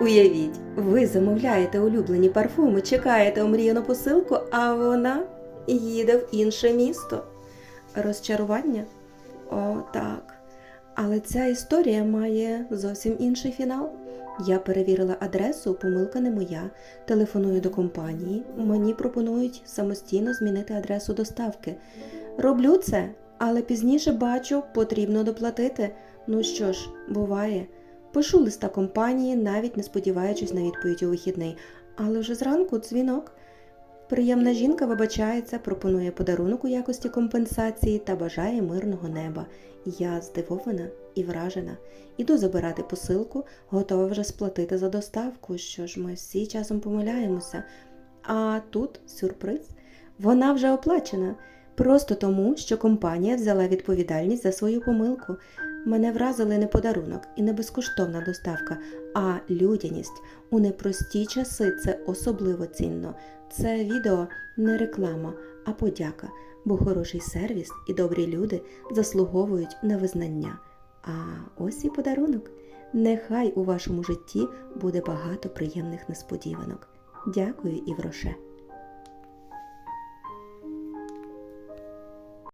Уявіть, ви замовляєте улюблені парфуми, чекаєте омріяну посилку, а вона їде в інше місто. Розчарування? О, так. Але ця історія має зовсім інший фінал. Я перевірила адресу, помилка не моя. Телефоную до компанії. Мені пропонують самостійно змінити адресу доставки. Роблю це, але пізніше бачу, потрібно доплатити. Ну що ж, буває. Пишу листа компанії, навіть не сподіваючись на відповідь у вихідний. Але вже зранку дзвінок. Приємна жінка вибачається, пропонує подарунок у якості компенсації та бажає мирного неба. Я здивована і вражена. Іду забирати посилку, готова вже сплатити за доставку, що ж ми всі часом помиляємося. А тут сюрприз. Вона вже оплачена. Просто тому, що компанія взяла відповідальність за свою помилку. Мене вразили не подарунок і не безкоштовна доставка, а людяність. У непрості часи це особливо цінно. Це відео не реклама, а подяка, бо хороший сервіс і добрі люди заслуговують на визнання. А ось і подарунок. Нехай у вашому житті буде багато приємних несподіванок. Дякую, Івроше.